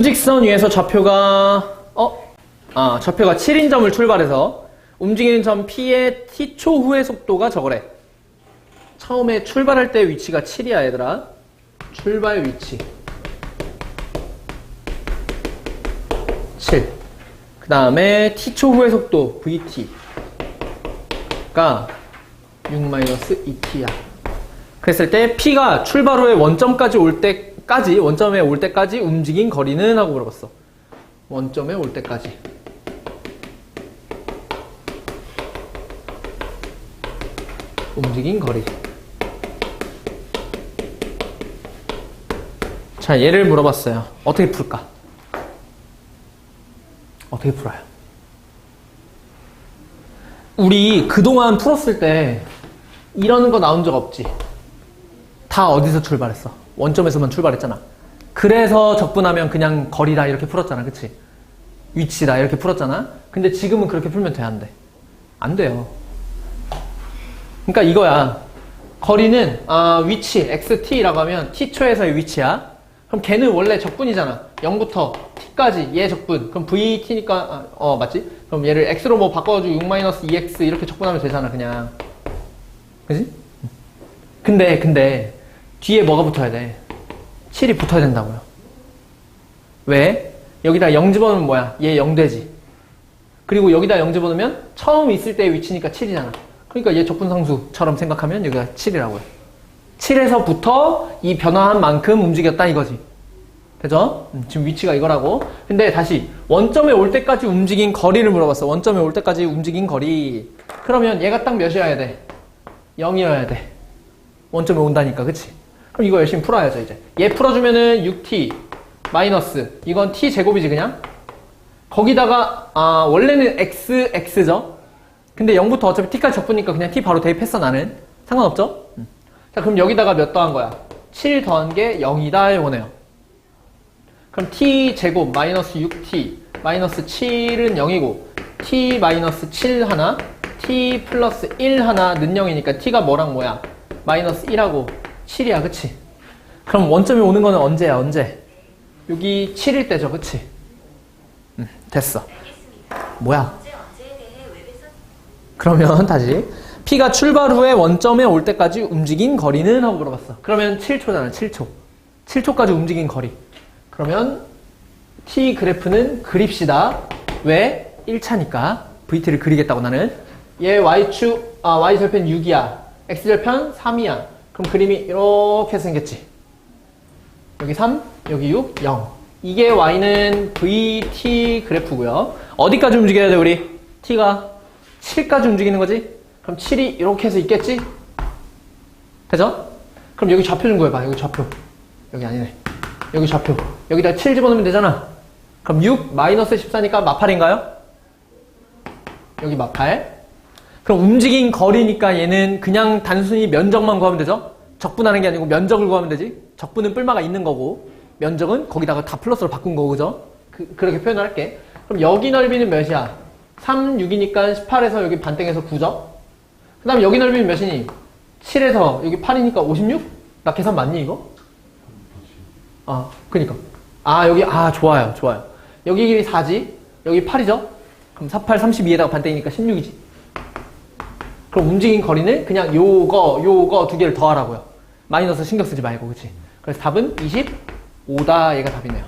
수직선 위에서 좌표가 어? 아 좌표가 7인 점을 출발해서 움직이는 점 P의 T초 후의 속도가 저거래 처음에 출발할 때 위치가 7이야 얘들아 출발 위치 7. 그 다음에 t초 후의 속도 vt가 6-2t야. 그랬을 때 p가 출발 후에 원점까지 올 때 까지 원점에 올 때까지 움직인 거리는 하고 물어봤어. 원점에 올 때까지. 움직인 거리. 자, 얘를 물어봤어요. 어떻게 풀까? 어떻게 풀어요? 우리 그동안 풀었을 때 이러는 거 나온 적 없지? 다 어디서 출발했어? 원점에서만 출발했잖아. 그래서 적분하면 그냥 거리다 이렇게 풀었잖아. 그치? 위치다 이렇게 풀었잖아. 근데 지금은 그렇게 풀면 돼? 안 돼? 안 돼요. 그러니까 이거야. 거리는 아, 위치 xt라고 하면 t초에서의 위치야. 그럼 걔는 원래 적분이잖아. 0부터 t까지 얘 적분. 그럼 vt니까 아, 어 맞지? 그럼 얘를 x로 뭐 바꿔가지고 6-2x 이렇게 적분하면 되잖아 그냥. 그지? 근데 근데 뒤에 뭐가 붙어야 돼? 7이 붙어야 된다고요. 왜? 여기다 0 집어넣으면 뭐야? 얘 0 되지. 그리고 여기다 0 집어넣으면 처음 있을 때의 위치니까 7이잖아. 그러니까 얘 적분상수처럼 생각하면 여기가 7이라고요. 7에서부터 이 변화한 만큼 움직였다 이거지. 되죠? 음, 지금 위치가 이거라고. 근데 다시 원점에 올 때까지 움직인 거리를 물어봤어. 원점에 올 때까지 움직인 거리. 그러면 얘가 딱 몇이어야 돼? 0이어야 돼. 원점에 온다니까, 그치? 그럼 이거 열심히 풀어야죠, 이제. 얘 풀어주면은 6t 마이너스. 이건 t 제곱이지, 그냥? 거기다가, 아, 원래는 x, x죠? 근데 0부터 어차피 t까지 적으니까 그냥 t 바로 대입했어, 나는. 상관없죠? 음. 자, 그럼 여기다가 몇 더한 거야? 7 더한 게 0이다, 이거네요. 그럼 t 제곱 마이너스 6t 마이너스 7은 0이고 t 마이너스 7 하나 t 플러스 1 하나는 0이니까 t가 뭐랑 뭐야? 마이너스 1하고 7이야, 그치? 그럼 원점이 오는 거는 언제야, 언제? 여기 7일 때죠, 그치? 음, 됐어. 뭐야? 그러면 다시 P가 출발 후에 원점에 올 때까지 움직인 거리는 하고 물어봤어. 그러면 7초잖아, 7초. 7초까지 움직인 거리. 그러면 T 그래프는 그립시다. 왜? 1차니까. VT를 그리겠다고 나는. 얘 Y축, 아, Y절편 6이야. X절편 3이야. 그럼 그림이 이렇게 생겼지. 여기 3, 여기 6, 0. 이게 Y는 VT 그래프고요. 어디까지 움직여야 돼, 우리? T가 7까지 움직이는 거지? 그럼 7이 이렇게 해서 있겠지? 되죠? 그럼 여기 좌표 좀 구해봐. 여기 좌표. 여기 아니네. 여기 좌표. 여기다 7 집어넣으면 되잖아. 그럼 6 마이너스 14니까 마팔인가요? 여기 마팔. 그럼 움직인 거리니까 얘는 그냥 단순히 면적만 구하면 되죠? 적분하는 게 아니고 면적을 구하면 되지? 적분은 뿔마가 있는 거고 면적은 거기다가 다 플러스로 바꾼 거고 그죠? 그, 그렇게 표현을 할게. 그럼 여기 넓이는 몇이야? 3, 6이니까 18에서 여기 반땡에서 9죠? 그 다음 여기 넓이는 몇이니? 7에서 여기 8이니까 56? 나 계산 맞니 이거? 아, 그니까. 아, 여기, 아, 좋아요, 좋아요. 여기 길이 4지? 여기 8이죠? 그럼 48, 32에다가 반땡이니까 16이지? 그럼 움직인 거리는 그냥 요거, 요거 두 개를 더하라고요. 마이너스 신경 쓰지 말고, 그치? 그래서 답은 25다, 얘가 답이네요.